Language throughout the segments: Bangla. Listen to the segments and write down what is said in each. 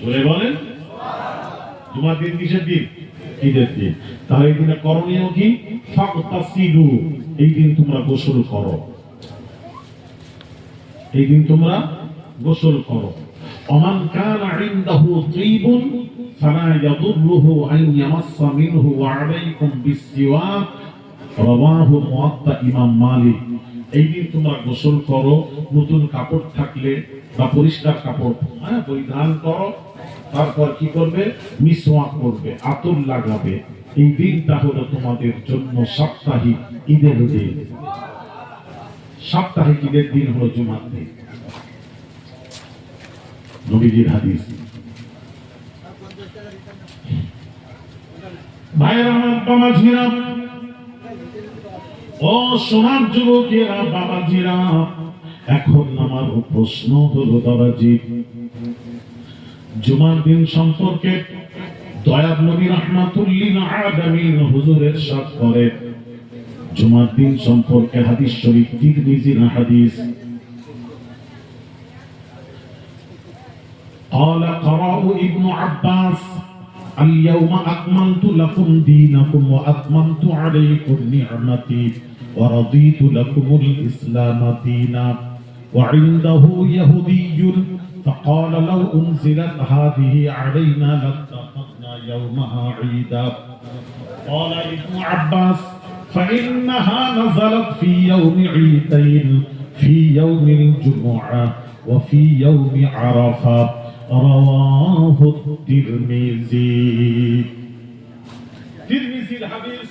জোরে বলেন। জুমার দিন কিসের দিন? ঈদের দিন। তাহলে এই দিনে করণীয় কি? ফাকতাসিলু, এই দিন তোমরা গোসল করো। এই দিন তোমরা গোসল করো। অমান কান ইনদাহু তৈবুন ফালা ইয়াদুররুহু আন ইয়ামাসসা মিনহু ওয়া আলাইকুম বিসসিওয়াক। রাওয়াহু মুয়াত্তা ইমাম মালিক। এই দিন তোমরা গোসল করো, নতুন কাপড় থাকলে বা পরিষ্কার কাপড় হ্যাঁ পরিধান করো। তারপর কি করবে? মিসওয়াক করবে, আতর লাগাবে। এই দিনটা হলো তোমাদের জন্য সাপ্তাহিক ঈদের দিন। সাপ্তাহিক ঈদের দিন হলো জুমার দিন। নবীজির হাদিস। ভাইয়ের, আমার বাবাজিরা ও সোনার যুবকেরা বাবাজিরা এখন আমার প্রশ্ন হলো বাবাজি জুমার দিন সম্পর্কে দয়াব নবী রহমাতুল্লিল আলামিন হুজুরের সাথ করে জুমার দিন সম্পর্কে হাদিস শরীফ তিরমিজির হাদিস قال قرأوا ابن عباس اليوم أكملت لكم دينكم وأتممت عليكم نعمتي ورضيت لكم الإسلام دينا وعنده يهودي فقال لو أنزلت هذه علينا لاتخذنا يومها عيدا. قال ابن عباس فإنها نزلت في يوم عيدين في يوم الجمعة وفي يوم عرفة. رواه الترمذي. ترمذي الحديث.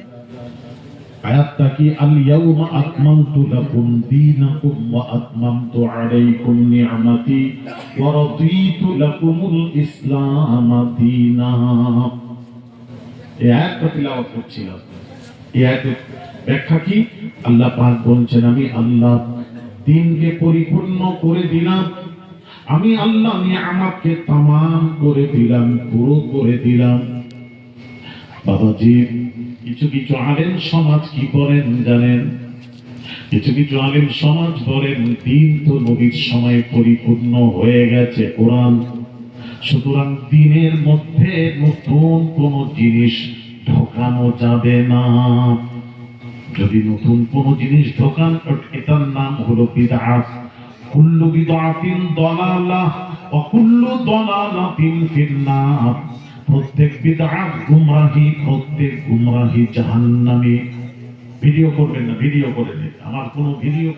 আয়াতটা কি আল ইয়াউমা লাকুম দীনাকুম ওয়া আতমামতু আলাইকুম ওয়া লাকুমুল ইসলাম দীনা। তিলাওয়াত ব্যাখ্যা কি? আল্লাহ পাক বলছেন, আমি আল্লাহ দিনকে পরিপূর্ণ করে দিলাম। আমি আল্লাহ নিয়ামতকে তামাম করে দিলাম পুরো করে দিলাম। কিছু কিছু সমাজ কি করেন জানেন? কিছু কিছু সমাজ বলেন, দিন তো নবীর সময় পরিপূর্ণ হয়ে গেছে কোরআন। সুতরাং দিনের মধ্যে নতুন কোন জিনিস ঢোকানো যাবে না। যদি নতুন কোন জিনিস ঢোকান, এটার নাম হলো বিদআত। কুল্লু বিদআতিন দালালাহ ওয়া কুল্লু দালালাতিন ফিন্নার। প্রত্যেক বিদআত গুমরাহি, প্রত্যেক গুমরাহি জাহান্নামে। ভিডিও করবেন না, ভিডিও করে দিন আমার কোনো ভিডিও